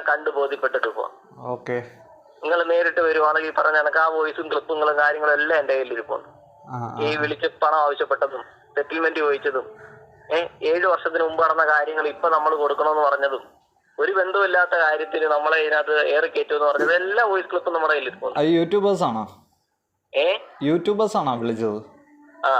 ഇതെല്ലാം കണ്ടു ബോധ്യപ്പെട്ടിട്ട് പോവാം ഓക്കെ. നിങ്ങൾ നേരിട്ട് വരുവാണെങ്കിൽ പറഞ്ഞ കണക്ക് ആ വോയിസും ക്ലിപ്പുകളും കാര്യങ്ങളും എല്ലാം എന്റെ കയ്യിൽ ഇരിപ്പുണ്ട് ഈ വിളിച്ച് പണം ആവശ്യപ്പെട്ടതും സെറ്റിൽമെന്റ് ചോദിച്ചതും ഏഹ് ഏഴു വർഷത്തിന് മുമ്പ് നടന്ന കാര്യങ്ങൾ ഇപ്പൊ നമ്മൾ കൊടുക്കണമെന്ന് പറഞ്ഞതും ഒരു ബന്ധമില്ലാത്ത കാര്യത്തിന് നമ്മളെ ഇതിനകത്ത് ഏറെ കയറ്റുമെന്ന് പറഞ്ഞത് എല്ലാ വോയിസ് ക്ലിപ്പും നമ്മുടെ കയ്യിൽ ഇരിപ്പുണ്ട് യൂട്യൂബേഴ്സ് ആണോ? ഏ? യൂട്യൂബേഴ്സ് ആണോ വിളിച്ചത്? ആ.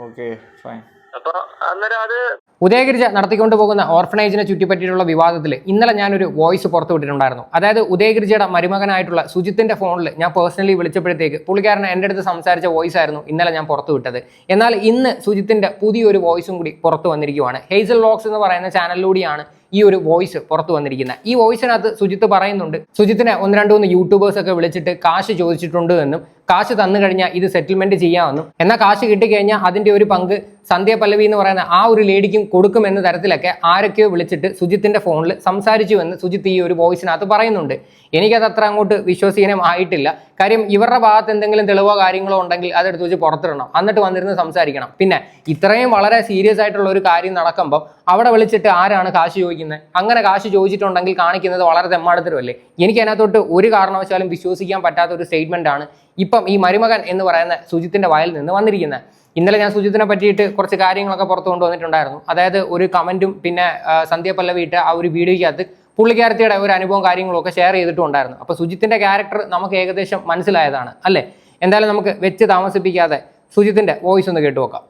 ഓക്കെ ഫൈൻ അപ്പൊ അന്നേരം അത് ഉദയഗിരിജ നടത്തിക്കൊണ്ടു പോകുന്ന ഓർഫനേജിനെ ചുറ്റിപ്പറ്റിയിട്ടുള്ള വിവാദത്തിൽ ഇന്നലെ ഞാനൊരു വോയിസ് പുറത്തുവിട്ടിട്ടുണ്ടായിരുന്നു അതായത് ഉദയഗിരിജയുടെ മരുമകനായിട്ടുള്ള സുജിത്തിന്റെ ഫോണിൽ ഞാൻ പേഴ്സണലി വിളിച്ചപ്പോഴത്തേക്ക് പുള്ളിക്കാരനെ എന്റെ അടുത്ത് സംസാരിച്ച വോയിസ് ആയിരുന്നു ഇന്നലെ ഞാൻ പുറത്തുവിട്ടത് എന്നാൽ ഇന്ന് സുജിത്തിന്റെ പുതിയൊരു വോയിസും കൂടി പുറത്തു വന്നിരിക്കുവാണ്. ഹേസൽ ലോക്സ് എന്ന് പറയുന്ന ചാനലിലൂടെയാണ് ഈ ഒരു വോയിസ് പുറത്തു വന്നിരിക്കുന്നത് ഈ വോയിസിനകത്ത് സുജിത്ത് പറയുന്നുണ്ട്. സുജിത്തിനെ ഒന്ന് രണ്ട് മൂന്ന് യൂട്യൂബേഴ്സ് ഒക്കെ വിളിച്ചിട്ട് കാശ് ചോദിച്ചിട്ടുണ്ട് എന്നും കാശ് തന്നു കഴിഞ്ഞാൽ ഇത് സെറ്റിൽമെന്റ് ചെയ്യാമെന്നും എന്നാൽ കാശ് കിട്ടിക്കഴിഞ്ഞാൽ അതിന്റെ ഒരു പങ്ക് സന്ധ്യ പല്ലവി എന്ന് പറയുന്ന ആ ഒരു ലേഡിക്കും കൊടുക്കുമെന്ന തരത്തിലൊക്കെ ആരൊക്കെയോ വിളിച്ചിട്ട് സുജിത്തിന്റെ ഫോണിൽ സംസാരിച്ചു എന്ന് സുജിത്ത് ഈ ഒരു വോയിസിനകത്ത് പറയുന്നുണ്ട്. എനിക്കത് അത്ര അങ്ങോട്ട് വിശ്വസീനം ആയിട്ടില്ല. കാര്യം ഇവരുടെ ഭാഗത്ത് എന്തെങ്കിലും തെളിവോ കാര്യങ്ങളോ ഉണ്ടെങ്കിൽ അതെടുത്ത് വെച്ച് പുറത്തിടണം. എന്നിട്ട് വന്നിരുന്ന് സംസാരിക്കണം. പിന്നെ ഇത്രയും വളരെ സീരിയസ് ആയിട്ടുള്ള ഒരു കാര്യം നടക്കുമ്പോൾ അവിടെ വിളിച്ചിട്ട് ആരാണ് കാശ് ചോദിക്കുന്നത്? അങ്ങനെ കാശ് ചോദിച്ചിട്ടുണ്ടെങ്കിൽ കാണിക്കുന്നത് വളരെ തെമ്മാടത്തരമല്ലേ? എനിക്ക് അതിനകത്തോട്ട് ഒരു കാരണവശാലും വിശ്വസിക്കാൻ പറ്റാത്ത ഒരു സ്റ്റേറ്റ്മെന്റ് ആണ് ഇപ്പം ഈ മരുമകൻ എന്ന് പറയുന്ന സുജിത്തിന്റെ വായിൽ നിന്ന് വന്നിരിക്കുന്നത്. ഇന്നലെ ഞാൻ സുജിത്തിനെ പറ്റിയിട്ട് കുറച്ച് കാര്യങ്ങളൊക്കെ പുറത്തു കൊണ്ടുവന്നിട്ടുണ്ടായിരുന്നു. അതായത് ഒരു കമന്റും പിന്നെ സന്ധ്യ പല്ലവി ഇട്ട ആ ഒരു വീഡിയോയ്ക്കകത്ത് പുള്ളിക്കാരത്തിയുടെ ഒരു അനുഭവം കാര്യങ്ങളൊക്കെ ഷെയർ ചെയ്തിട്ടുണ്ടായിരുന്നു. അപ്പോൾ സുജിത്തിന്റെ ക്യാരക്ടർ നമുക്ക് ഏകദേശം മനസ്സിലായതാണ് അല്ലേ? എന്തായാലും നമുക്ക് വെച്ച് താമസിപ്പിക്കാതെ സുജിത്തിന്റെ വോയിസ് ഒന്ന് കേട്ടു നോക്കാം.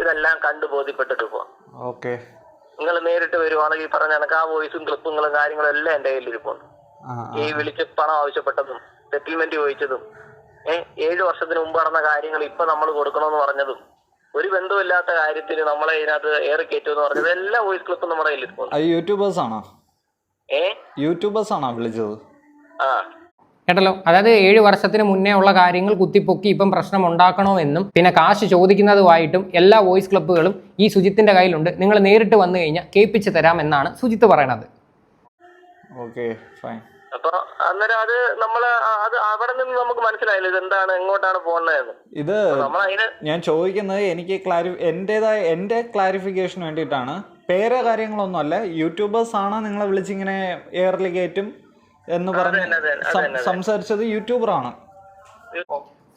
ഇതെല്ലാം കണ്ടു ബോധ്യപ്പെട്ടിട്ട് പോവാം ഓക്കെ നിങ്ങൾ നേരിട്ട് വരുവാണെങ്കിൽ പറഞ്ഞ കണക്ക് ആ വോയിസും ക്ലിപ്പുകളും കാര്യങ്ങളും എല്ലാം എന്റെ കയ്യിൽ ഇരിപ്പുണ്ട് ഈ വിളിച്ച് പണം ആവശ്യപ്പെട്ടതും സെറ്റിൽമെന്റ് ചോദിച്ചതും ഏഹ് ഏഴു വർഷത്തിന് മുമ്പ് നടന്ന കാര്യങ്ങൾ ഇപ്പൊ നമ്മൾ കൊടുക്കണമെന്ന് പറഞ്ഞതും ഒരു ബന്ധമില്ലാത്ത കാര്യത്തിന് നമ്മളെ ഇതിനകത്ത് ഏറെ കയറ്റുമെന്ന് പറഞ്ഞത് എല്ലാ വോയിസ് ക്ലിപ്പും നമ്മുടെ കയ്യിൽ ഇരിപ്പുണ്ട് യൂട്യൂബേഴ്സ് ആണോ ഏ? യൂട്യൂബേഴ്സ് ആണോ വിളിച്ചത്? ആ. കേട്ടല്ലോ? അതായത് ഏഴ് വർഷത്തിന് മുന്നേ ഉള്ള കാര്യങ്ങൾ കുത്തിപ്പൊക്കി ഇപ്പം പ്രശ്നം ഉണ്ടാക്കണമെന്നും പിന്നെ കാശ് ചോദിക്കുന്നതുമായിട്ടും എല്ലാ വോയിസ് ക്ലബ്ബുകളും ഈ സുജിത്തിന്റെ കയ്യിലുണ്ട്. നിങ്ങൾ നേരിട്ട് വന്നു കഴിഞ്ഞാൽ കേൾപ്പിച്ച് തരാം എന്നാണ് സുജിത്ത് പറയണത്. Okay fine. അപ്പൊ അന്നേരം അത് നമ്മൾ അത് അവിടെ നിന്ന് നമുക്ക് മനസ്സിലായില്ല ഇത് എന്താണ് എങ്ങോട്ടാണ് പോകുന്നതെന്ന് ഇത് ഞാൻ ചോദിക്കുന്നത് എനിക്ക് ക്ലാരി എന്റെതായ എന്റെ ക്ലാരിഫിക്കേഷന് വേണ്ടിയിട്ടാണ്. പേരോ കാര്യങ്ങളൊന്നും അല്ല യൂട്യൂബേഴ്സ് ആണ് നിങ്ങളെ വിളിച്ചിങ്ങനെ എയർലി കയറ്റും? എന്ന് പറഞ്ഞ്. സംസാരിച്ചത് യൂട്യൂബറാണ്.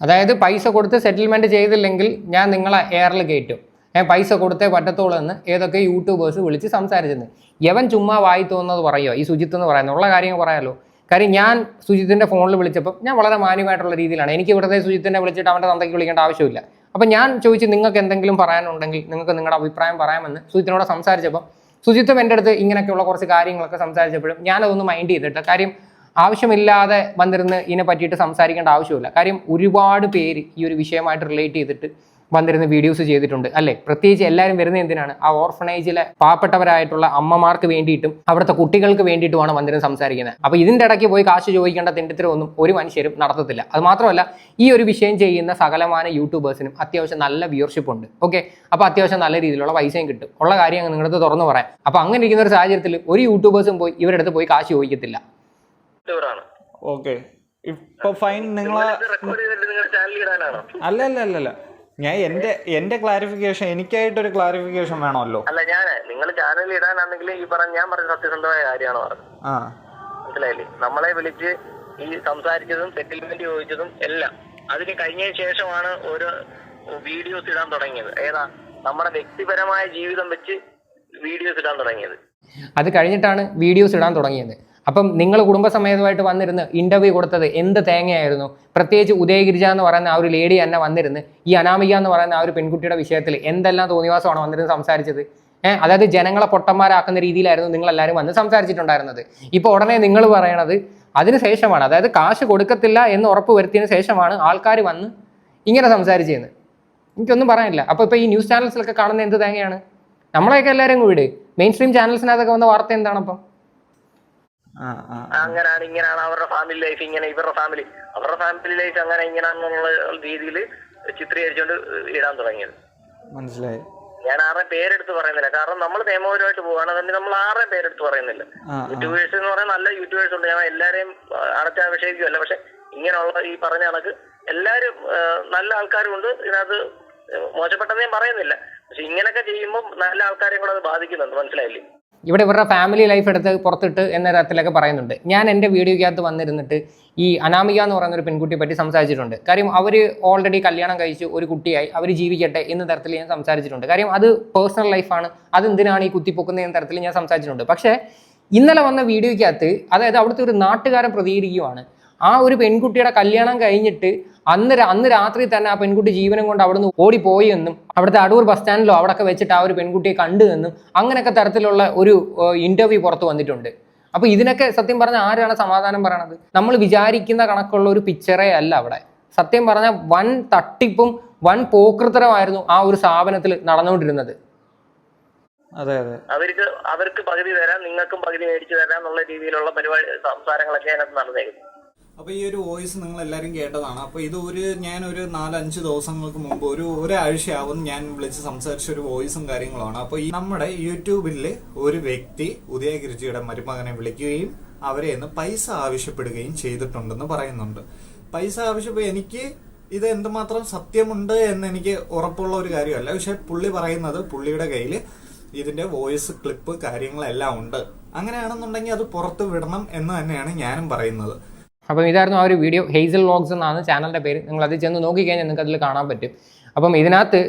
അതായത് പൈസ കൊടുത്ത് സെറ്റിൽമെന്റ് ചെയ്തില്ലെങ്കിൽ ഞാൻ നിങ്ങളെ എയറിൽ കയറ്റും ഞാൻ പൈസ കൊടുത്തേ പറ്റത്തുള്ളൂ എന്ന് ഏതൊക്കെ യൂട്യൂബേഴ്സ് വിളിച്ച് സംസാരിച്ചെന്ന്. യവൻ ചുമ്മാ വായി തോന്നുന്നത് പറയുമോ ഈ സുജിത്ത് എന്ന് പറയുന്നത്. ഉള്ള കാര്യങ്ങൾ പറയാമല്ലോ കാര്യം ഞാൻ സുജിത്തിന്റെ ഫോണിൽ വിളിച്ചപ്പോൾ ഞാൻ വളരെ മാന്യമായിട്ടുള്ള രീതിയിലാണ്. എനിക്ക് വെറുതെ സുജിത്തിനെ വിളിച്ചിട്ട് അവന്റെ തന്തയ്ക്ക് വിളിക്കേണ്ട ആവശ്യമില്ല. അപ്പം ഞാൻ ചോദിച്ച് നിങ്ങൾക്ക് എന്തെങ്കിലും പറയാനുണ്ടെങ്കിൽ നിങ്ങൾക്ക് നിങ്ങളുടെ അഭിപ്രായം പറയാമെന്ന്. സുജിത്തിനോട് സംസാരിച്ചപ്പോൾ സുജിത്തും എന്റെ അടുത്ത് ഇങ്ങനെയൊക്കെയുള്ള കുറച്ച് കാര്യങ്ങളൊക്കെ സംസാരിച്ചപ്പോഴും ഞാനതൊന്ന് മൈൻഡ് ചെയ്തിട്ട് കാര്യം ആവശ്യമില്ലാതെ വന്നിരുന്ന് ഇതിനെ പറ്റിയിട്ട് സംസാരിക്കേണ്ട ആവശ്യമില്ല. കാര്യം ഒരുപാട് പേര് ഈ ഒരു വിഷയമായിട്ട് റിലേറ്റ് ചെയ്തിട്ട് വന്നിരുന്ന് വീഡിയോസ് ചെയ്തിട്ടുണ്ട്. അല്ലേ? പ്രത്യേകിച്ച് എല്ലാവരും വരുന്നത് എന്തിനാണ്? ആ ഓർഫനേജിലെ പാവപ്പെട്ടവരായിട്ടുള്ള അമ്മമാർക്ക് വേണ്ടിയിട്ടും അവിടുത്തെ കുട്ടികൾക്ക് വേണ്ടിയിട്ടുമാണ് വന്നിരുന്ന് സംസാരിക്കുന്നത്. അപ്പോൾ ഇതിന്റെ ഇടയ്ക്ക് പോയി കാശ് ചോദിക്കേണ്ട തിണ്ടത്തിലൊന്നും ഒരു മനുഷ്യരും നടത്തത്തില്ല. അത് മാത്രമല്ല ഈ ഒരു വിഷയം ചെയ്യുന്ന സകലമാന യൂട്യൂബേഴ്സിനും അത്യാവശ്യം നല്ല വ്യൂവർഷിപ്പ് ഉണ്ട്. ഓക്കെ അപ്പോൾ അത്യാവശ്യം നല്ല രീതിയിലുള്ള പൈസയും കിട്ടും. ഉള്ള കാര്യം നിങ്ങളടുത്ത് തുറന്നു പറയാം. അപ്പോൾ അങ്ങനെ ഇരിക്കുന്ന ഒരു സാഹചര്യത്തിൽ ഒരു യൂട്യൂബേഴ്സും പോയി ഇവരുടെ അടുത്ത് പോയി കാശ് ചോദിക്കത്തില്ല. യൂട്യൂബറാണ് ഓക്കെ ഇപ്പൊ ഫൈൻ നിങ്ങളെ റെക്കോർഡ് ചെയ്തിട്ട് നിങ്ങളുടെ ചാനലിൽ ഇടാനാണോ? അല്ല അല്ല അല്ല അല്ല ഞാൻ എന്റെ എന്റെ ക്ലാരിഫിക്കേഷൻ എനിക്കായിട്ട് ഒരു ക്ലാരിഫിക്കേഷൻ വേണമല്ലോ. അല്ല ഞാൻ നിങ്ങൾ ചാനലിൽ ഇടാനാണെങ്കിൽ ഈ പറഞ്ഞ ഞാൻ പറഞ്ഞ സത്യസന്ധമായ കാര്യമാണ് പറഞ്ഞത്. ആ. മനസ്സിലായില്ലേ? നമ്മളെ വിളിച്ച് ഈ സംസാരിച്ചതും സെറ്റിൽമെന്റ് ചോദിച്ചതും എല്ലാം അതിന് കഴിഞ്ഞതിന് ശേഷമാണ് ഓരോ വീഡിയോസ് ഇടാൻ തുടങ്ങിയത്. ഏതാ? നമ്മുടെ വ്യക്തിപരമായ ജീവിതം വെച്ച് വീഡിയോസ് ഇടാൻ തുടങ്ങിയത്. അത് കഴിഞ്ഞിട്ടാണ് വീഡിയോസ് ഇടാൻ തുടങ്ങിയത്. അപ്പം നിങ്ങൾ കുടുംബസമേതമായിട്ട് വന്നിരുന്ന് ഇന്റർവ്യൂ കൊടുത്തത് എന്ത് തേങ്ങയായിരുന്നു? പ്രത്യേകിച്ച് ഉദയഗിരിജ എന്ന് പറയുന്ന ആ ഒരു ലേഡി തന്നെ വന്നിരുന്ന് ഈ അനാമിക എന്ന് പറയുന്ന ആ ഒരു പെൺകുട്ടിയുടെ വിഷയത്തിൽ എന്തെല്ലാം തോന്നിവാസമാണ് വന്നിരുന്ന് സംസാരിച്ചത്? ഏഹ് അതായത് ജനങ്ങളെ പൊട്ടന്മാരാക്കുന്ന രീതിയിലായിരുന്നു നിങ്ങൾ എല്ലാവരും വന്ന് സംസാരിച്ചിട്ടുണ്ടായിരുന്നത്. ഇപ്പോൾ ഉടനെ നിങ്ങൾ പറയണത് അതിന് ശേഷമാണ് അതായത് കാശ് കൊടുക്കത്തില്ല എന്ന് ഉറപ്പ് വരുത്തിയതിന് ശേഷമാണ് ആൾക്കാർ വന്ന് ഇങ്ങനെ സംസാരിച്ചിരുന്നത് എനിക്കൊന്നും പറയാനില്ല. അപ്പോൾ ഇപ്പോൾ ഈ ന്യൂസ് ചാനൽസിലൊക്കെ കാണുന്ന എന്ത് തേങ്ങയാണ്? നമ്മളെയൊക്കെ എല്ലാവരും വിട്. മെയിൻ സ്ട്രീം ചാനൽസിനകത്തൊക്കെ വന്ന വാർത്ത എന്താണ് അപ്പം ആ ആ അങ്ങനാണ് ഇങ്ങനെയാണ് അവരുടെ ഫാമിലി ലൈഫ് ഇങ്ങനെ ഇവരുടെ ഫാമിലി അവരുടെ ഫാമിലി ലൈഫ് അങ്ങനെ ഇങ്ങനെയാണെന്നുള്ള രീതിയിൽ ചിത്രീകരിച്ചുകൊണ്ട് ഇടാൻ തുടങ്ങിയത്. മനസ്സിലായി. ഞാൻ ആറേ പേരെടുത്ത് പറയുന്നില്ല. കാരണം നമ്മൾ നിയമപരമായിട്ട് പോവുകയാണെന്നുണ്ടെങ്കിൽ നമ്മൾ ആറേ പേരെടുത്ത് പറയുന്നില്ല. യൂട്യൂബേഴ്സ് എന്ന് പറയാൻ നല്ല യൂട്യൂബേഴ്സ് ഉണ്ട്. ഞാൻ എല്ലാരെയും അടച്ചാഭിഷേകിക്കുമല്ല പക്ഷെ ഇങ്ങനെയുള്ള ഈ പറഞ്ഞ കണക്ക് എല്ലാരും നല്ല ആൾക്കാരും ഉണ്ട്. ഇതിനകത്ത് മോശപ്പെട്ടതേ പറയുന്നില്ല. പക്ഷെ ഇങ്ങനെയൊക്കെ ചെയ്യുമ്പോൾ നല്ല ആൾക്കാരെയും കൂടെ അത് ബാധിക്കുന്നുണ്ട്. മനസ്സിലായില്ലേ? ഇവിടെ ഇവരുടെ ഫാമിലി ലൈഫ് എടുത്ത് പുറത്തിട്ട് എന്ന തരത്തിലൊക്കെ പറയുന്നുണ്ട്. ഞാൻ എന്റെ വീഡിയോയ്ക്കകത്ത് വന്നിരുന്നിട്ട് ഈ അനാമിക എന്ന് പറയുന്ന ഒരു പെൺകുട്ടിയെ പറ്റി സംസാരിച്ചിട്ടുണ്ട്. കാര്യം അവർ ഓൾറെഡി കല്യാണം കഴിച്ചു ഒരു കുട്ടിയായി അവർ ജീവിക്കട്ടെ എന്ന തരത്തിൽ ഞാൻ സംസാരിച്ചിട്ടുണ്ട്. കാര്യം അത് പേഴ്സണൽ ലൈഫാണ് അത് എന്തിനാണ് ഈ കുത്തിപ്പൊക്കുന്നത് എന്ന തരത്തിൽ ഞാൻ സംസാരിച്ചിട്ടുണ്ട്. പക്ഷേ ഇന്നലെ വന്ന വീഡിയോയ്ക്കകത്ത് അതായത് അവിടുത്തെ ഒരു നാട്ടുകാരൻ പ്രതികരിക്കുകയാണ് ആ ഒരു പെൺകുട്ടിയുടെ കല്യാണം കഴിഞ്ഞിട്ട് അന്ന് അന്ന് രാത്രി തന്നെ ആ പെൺകുട്ടി ജീവനം കൊണ്ട് അവിടുന്ന് ഓടിപ്പോയി എന്നും അവിടുത്തെ അടൂർ ബസ് സ്റ്റാൻഡിലോ അവിടെയൊക്കെ വെച്ചിട്ട് ആ ഒരു പെൺകുട്ടിയെ കണ്ടു എന്നും അങ്ങനെയൊക്കെ തരത്തിലുള്ള ഒരു ഇന്റർവ്യൂ പുറത്തു വന്നിട്ടുണ്ട്. അപ്പൊ ഇതിനൊക്കെ സത്യം പറഞ്ഞാൽ ആരാണ് സമാധാനം പറയണത്? നമ്മൾ വിചാരിക്കുന്ന കണക്കുള്ള ഒരു പിക്ചറേ അല്ല അവിടെ. സത്യം പറഞ്ഞാൽ വൻ തട്ടിപ്പും വൻ പോക്കൃത്തരമായിരുന്നു ആ ഒരു സ്ഥാപനത്തിൽ നടന്നുകൊണ്ടിരുന്നത്. അതെ അതെ. അവർക്ക് അവർക്ക് പകുതി തരാം നിങ്ങൾക്കും പകുതി മേടിച്ചു തരാം എന്നുള്ള രീതിയിലുള്ള പരിപാടി സംസാരങ്ങളൊക്കെ അതിനകത്ത് നടന്നേക്കുന്നു. അപ്പോൾ ഈ ഒരു വോയിസ് നിങ്ങൾ എല്ലാവരും കേട്ടതാണ്. അപ്പോൾ ഇത് ഒരു ഞാൻ ഒരു നാലഞ്ച് ദിവസങ്ങൾക്ക് മുമ്പ് ഒരു ഒരാഴ്ചയാവും ഞാൻ വിളിച്ച് സംസാരിച്ച ഒരു വോയിസും കാര്യങ്ങളുമാണ്. അപ്പോൾ ഈ നമ്മുടെ യൂട്യൂബിൽ ഒരു വ്യക്തി ഉദയഗിരിജിയുടെ മരുമകനെ വിളിക്കുകയും അവരെ നിന്ന് പൈസ ആവശ്യപ്പെടുകയും ചെയ്തിട്ടുണ്ടെന്ന് പറയുന്നുണ്ട്. പൈസ ആവശ്യപ്പെ എനിക്ക് ഇത് എന്തുമാത്രം സത്യമുണ്ട് എന്ന് എനിക്ക് ഉറപ്പുള്ള ഒരു കാര്യമല്ല. പക്ഷെ പുള്ളി പറയുന്നത് പുള്ളിയുടെ കയ്യിൽ ഇതിന്റെ വോയിസ് ക്ലിപ്പ് കാര്യങ്ങളെല്ലാം ഉണ്ട്. അങ്ങനെയാണെന്നുണ്ടെങ്കിൽ അത് പുറത്ത് വിടണം എന്ന് തന്നെയാണ് ഞാനും പറയുന്നത്. അപ്പം ഇതായിരുന്നു ആ ഒരു വീഡിയോ ഹെയ്സൽ വ്ളോഗ്സ് എന്നാണ് ചാനലിന്റെ പേര്. നിങ്ങൾ അത് ചെന്ന് നോക്കിക്കഴിഞ്ഞാൽ നിങ്ങൾക്ക് അതിൽ കാണാൻ പറ്റും. അപ്പം ഇതിനകത്ത്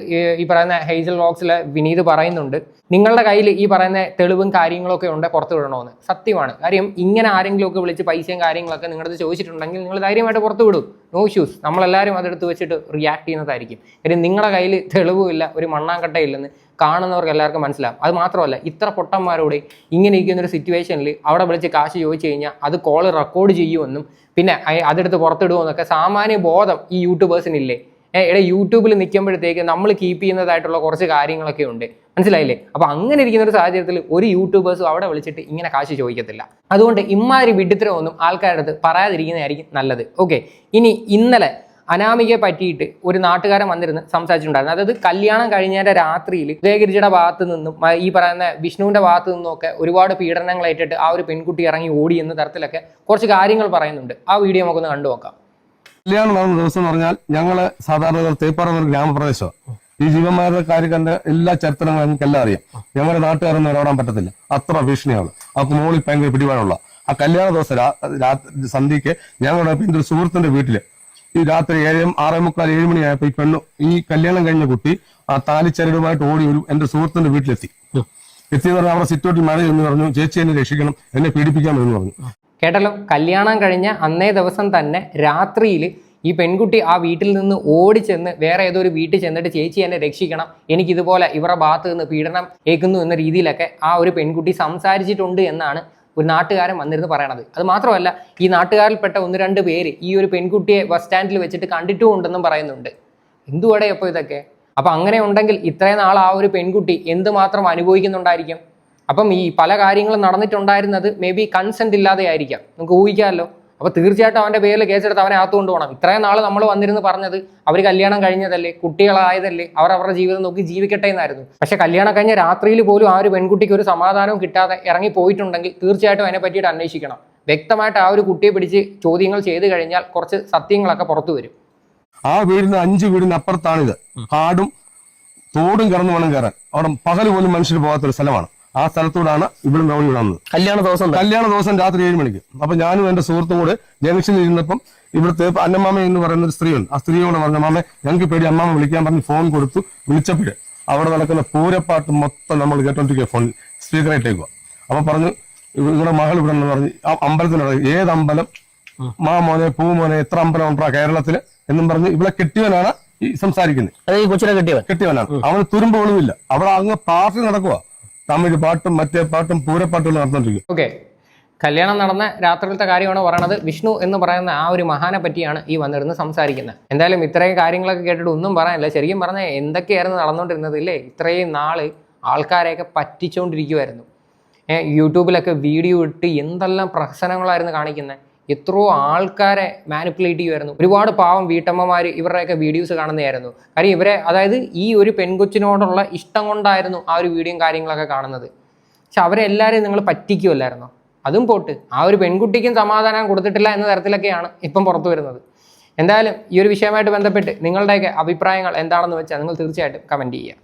ഈ- പറയുന്ന ഹെയ്സൽ വ്ളോഗ്സിലെ വിനീത് പറയുന്നുണ്ട് നിങ്ങളുടെ കയ്യിൽ ഈ പറയുന്ന തെളിവും കാര്യങ്ങളൊക്കെ ഉണ്ട് പുറത്ത് വിടണമെന്ന് സത്യമാണ്. കാര്യം ഇങ്ങനെ ആരെങ്കിലുമൊക്കെ വിളിച്ച് പൈസയും കാര്യങ്ങളൊക്കെ നിങ്ങളത് ചോദിച്ചിട്ടുണ്ടെങ്കിൽ നിങ്ങൾ ധൈര്യമായിട്ട് പുറത്ത് വിടും. നോ ഇഷ്യൂസ് നമ്മളെല്ലാവരും അതെടുത്ത് വെച്ചിട്ട് റിയാക്ട് ചെയ്യുന്നതായിരിക്കും. കാര്യം നിങ്ങളുടെ കയ്യിൽ തെളിവുമില്ല ഒരു മണ്ണാങ്കട്ടയില്ലെന്ന് കാണുന്നവർക്ക് എല്ലാവർക്കും മനസ്സിലാവും. അത് മാത്രമല്ല ഇത്ര പൊട്ടന്മാരോട് ഇങ്ങനെ ഇരിക്കുന്ന ഒരു സിറ്റുവേഷനിൽ അവിടെ വിളിച്ച് കാശ് ചോദിച്ചു കഴിഞ്ഞാൽ അത് കോൾ റെക്കോർഡ് ചെയ്യുമെന്നും പിന്നെ അതെടുത്ത് പുറത്തിടുമെന്നൊക്കെ സാമാന്യ ബോധം ഈ യൂട്യൂബേഴ്സിനില്ലേ എടാ യൂട്യൂബിൽ നിൽക്കുമ്പോഴത്തേക്ക് നമ്മൾ കീപ്പ് ചെയ്യുന്നതായിട്ടുള്ള കുറച്ച് കാര്യങ്ങളൊക്കെ ഉണ്ട്. മനസ്സിലായില്ലേ? അപ്പൊ അങ്ങനെ ഇരിക്കുന്ന ഒരു സാഹചര്യത്തിൽ ഒരു യൂട്യൂബേഴ്സും അവിടെ വിളിച്ചിട്ട് ഇങ്ങനെ കാശ് ചോദിക്കത്തില്ല. അതുകൊണ്ട് ഇമാതിരി വിഡിത്തരമൊന്നും ആൾക്കാരുടെ അടുത്ത് പറയാതിരിക്കുന്നതായിരിക്കും നല്ലത്. ഓക്കെ. ഇനി ഇന്നലെ അനാമികയെ പറ്റിയിട്ട് ഒരു നാട്ടുകാരൻ വന്നിരുന്ന് സംസാരിച്ചിട്ടുണ്ടായിരുന്നു. അതായത് കല്യാണം കഴിഞ്ഞതിന്റെ രാത്രിയിൽ ഉദയഗിരിജിയുടെ ഭാഗത്ത് നിന്നും ഈ പറയുന്ന വിഷ്ണുവിന്റെ ഭാഗത്ത് നിന്നും ഒക്കെ ഒരുപാട് പീഡനങ്ങൾ ഏറ്റിട്ട് ആ ഒരു പെൺകുട്ടി ഇറങ്ങി ഓടി എന്ന തരത്തിലൊക്കെ കുറച്ച് കാര്യങ്ങൾ പറയുന്നുണ്ട്. ആ വീഡിയോ നമുക്കൊന്ന് കണ്ടു നോക്കാം കല്യാണം നടന്ന ദിവസം എന്ന് പറഞ്ഞാൽ ഞങ്ങൾ സാധാരണ തേപ്പാറ ഒരു ഗ്രാമപ്രദേശമാണ് ഈ ജീവന്മാരുടെ കാര്യക്കാരുടെ എല്ലാ ചരിത്രങ്ങളും ഞങ്ങൾക്ക് എല്ലാം അറിയാം. ഞങ്ങളുടെ നാട്ടുകാരൊന്നും ഇടപെടാൻ പറ്റത്തില്ല. അത്ര ഭീഷണിയാണ്. ആ മോളിൽ ഭയങ്കര പിടിപാടുള്ള. ആ കല്യാണ ദിവസം രാത്രി സന്ധ്യക്ക് ഞങ്ങളുടെ എന്റെ ഒരു സുഹൃത്തിന്റെ വീട്ടിൽ ഈ രാത്രി ഏഴ് ആറേ മുക്കാൽ ഏഴ് മണിയായപ്പോ ഈ പെണ്ണു ഈ കല്യാണം കഴിഞ്ഞ കുട്ടി ആ താലിച്ചരടുമായിട്ട് ഓടി ഒരു എന്റെ സുഹൃത്തിന്റെ വീട്ടിലെത്തി. എത്തിയെന്ന് പറഞ്ഞാൽ അവിടെ സിറ്റോട്ടിൽ മഴ എന്ന് പറഞ്ഞു ചേച്ചി എന്നെ രക്ഷിക്കണം എന്നെ പീഡിപ്പിക്കാമെന്ന് പറഞ്ഞു. കേട്ടല്ലോ? കല്യാണം കഴിഞ്ഞ അന്നേ ദിവസം തന്നെ രാത്രിയിൽ ഈ പെൺകുട്ടി ആ വീട്ടിൽ നിന്ന് ഓടിച്ചെന്ന് വേറെ ഏതോ ഒരു വീട്ടിൽ ചെന്നിട്ട് ചേച്ചി എന്നെ രക്ഷിക്കണം എനിക്കിതുപോലെ ഇവരുടെ ഭാഗത്ത് നിന്ന് പീഡനം ഏൽക്കുന്നു എന്ന രീതിയിലൊക്കെ ആ ഒരു പെൺകുട്ടി സംസാരിച്ചിട്ടുണ്ട് എന്നാണ് ഒരു നാട്ടുകാരൻ വന്നിരുന്ന് പറയണത്. അത് മാത്രമല്ല ഈ നാട്ടുകാരിൽപ്പെട്ട ഒന്ന് രണ്ട് പേര് ഈ ഒരു പെൺകുട്ടിയെ ബസ് സ്റ്റാൻഡിൽ വെച്ചിട്ട് കണ്ടിട്ടുമുണ്ടെന്നും പറയുന്നുണ്ട്. എന്തുവടെ അപ്പോൾ ഇതൊക്കെ? അപ്പം അങ്ങനെ ഉണ്ടെങ്കിൽ ഇത്രയും നാൾ ആ ഒരു പെൺകുട്ടി എന്തുമാത്രം അനുഭവിക്കുന്നുണ്ടായിരിക്കും? അപ്പം ഈ പല കാര്യങ്ങളും നടന്നിട്ടുണ്ടായിരുന്നത് മേ ബി കൺസെന്റ് ഇല്ലാതെ ആയിരിക്കാം. നമുക്ക് ഊഹിക്കാമല്ലോ. അപ്പോൾ തീർച്ചയായിട്ടും അവന്റെ പേരിൽ കേസെടുത്ത് അവനെ അകത്ത് കൊണ്ടുപോകണം. ഇത്രയും നാൾ നമ്മൾ വന്നിരുന്ന് പറഞ്ഞത് അവർ കല്യാണം കഴിഞ്ഞതല്ലേ കുട്ടികളായതല്ലേ അവർ അവരുടെ ജീവിതം നോക്കി ജീവിക്കട്ടെ എന്നായിരുന്നു. പക്ഷെ കല്യാണം കഴിഞ്ഞ രാത്രിയിൽ പോലും ആ ഒരു പെൺകുട്ടിക്ക് ഒരു സമാധാനവും കിട്ടാതെ ഇറങ്ങി പോയിട്ടുണ്ടെങ്കിൽ തീർച്ചയായിട്ടും അതിനെ പറ്റിയിട്ട് അന്വേഷിക്കണം. വ്യക്തമായിട്ട് ആ ഒരു കുട്ടിയെ പിടിച്ച് ചോദ്യങ്ങൾ ചെയ്തു കഴിഞ്ഞാൽ കുറച്ച് സത്യങ്ങളൊക്കെ പുറത്തു വരും. ആ വീടിന് അഞ്ച് വീടിന് അപ്പുറത്താണിത്. കാടും തോടും കടന്നു വേണം കയറാൻ. അവിടെ പകൽ പോലും മനുഷ്യർ പോകാത്തൊരു സ്ഥലമാണ്. ആ സ്ഥലത്തൂടാണ് ഇവിടെ ഓടി വിടുന്നത് കല്യാണ ദിവസം കല്യാണ ദിവസം രാത്രി ഏഴ് മണിക്ക്. അപ്പൊ ഞാനും എന്റെ സുഹൃത്തും കൂടെ ജംഗ്ഷനിൽ ഇരുന്നപ്പം ഇവിടുത്തെ അന്നമാമ എന്ന് പറയുന്ന ഒരു സ്ത്രീയുണ്ട്. ആ സ്ത്രീയോട് പറഞ്ഞ മാമ ഞങ്ങൾക്ക് പേടി. അമ്മാമ വിളിക്കാൻ പറഞ്ഞ് ഫോൺ കൊടുത്തു വിളിച്ചപ്പോഴേ അവിടെ നടക്കുന്ന പൂരപ്പാട്ട് മൊത്തം നമ്മൾ കേട്ടോണ്ടിരിക്കുക ഫോൺ സ്പീക്കറായിട്ടേക്കുക അപ്പൊ പറഞ്ഞു ഇവ- ഇവിടെ മകൾ ഇവിടെ പറഞ്ഞു അമ്പലത്തിനോട് ഏത് അമ്പലം? മാ മോനെ പൂ മോനെ എത്ര അമ്പലം ഉണ്ടാ കേരളത്തിൽ? എന്നും പറഞ്ഞ് ഇവിടെ കെട്ടിയവനാണ് ഈ സംസാരിക്കുന്നത്. കെട്ടിയവനാണ്. അവന് തുരുമ്പ് ഒളിവില്ല അവിടെ അങ്ങ് പാർട്ടി നടക്കുക തമിഴ് പാട്ടും മറ്റേ പാട്ടും പൂരപ്പാട്ടും നടന്നുകൊണ്ടിരിക്കും ഓക്കെ കല്യാണം നടന്ന രാത്രിയിലത്തെ കാര്യമാണ് പറയണത്? വിഷ്ണു എന്ന് പറയുന്ന ആ ഒരു മഹാനെ പറ്റിയാണ് ഈ വന്നിരുന്ന് സംസാരിക്കുന്നത്. എന്തായാലും ഇത്രയും കാര്യങ്ങളൊക്കെ കേട്ടിട്ട് ഒന്നും പറയാനില്ല. ശരിക്കും പറഞ്ഞാൽ എന്തൊക്കെയായിരുന്നു നടന്നുകൊണ്ടിരുന്നത് ഇല്ലേ? ഇത്രയും നാൾ ആൾക്കാരെയൊക്കെ പറ്റിച്ചുകൊണ്ടിരിക്കുമായിരുന്നു യൂട്യൂബിലൊക്കെ വീഡിയോ ഇട്ട് എന്തെല്ലാം പ്രഹസനങ്ങളായിരുന്നു കാണിക്കുന്നത് എത്രയോ ആൾക്കാരെ മാനിപ്പുലേറ്റ് ചെയ്യുമായിരുന്നു ഒരുപാട് പാവം വീട്ടമ്മമാർ ഇവരുടെയൊക്കെ വീഡിയോസ് കാണുന്നതായിരുന്നു. കാര്യം ഇവരെ അതായത് ഈ ഒരു പെൺകൊച്ചിനോടുള്ള ഇഷ്ടം കൊണ്ടായിരുന്നു ആ ഒരു വീഡിയോയും കാര്യങ്ങളൊക്കെ കാണുന്നത്. പക്ഷെ അവരെ എല്ലാവരെയും നിങ്ങൾ പറ്റിക്കുമല്ലായിരുന്നോ അതും പോട്ട്. ആ ഒരു പെൺകുട്ടിക്കും സമാധാനം കൊടുത്തിട്ടില്ല എന്ന തരത്തിലൊക്കെയാണ് ഇപ്പം പുറത്തു വരുന്നത്. എന്തായാലും ഈ ഒരു വിഷയമായിട്ട് ബന്ധപ്പെട്ട് നിങ്ങളുടെയൊക്കെ അഭിപ്രായങ്ങൾ എന്താണെന്ന് വെച്ചാൽ നിങ്ങൾ തീർച്ചയായിട്ടും കമന്റ് ചെയ്യുക.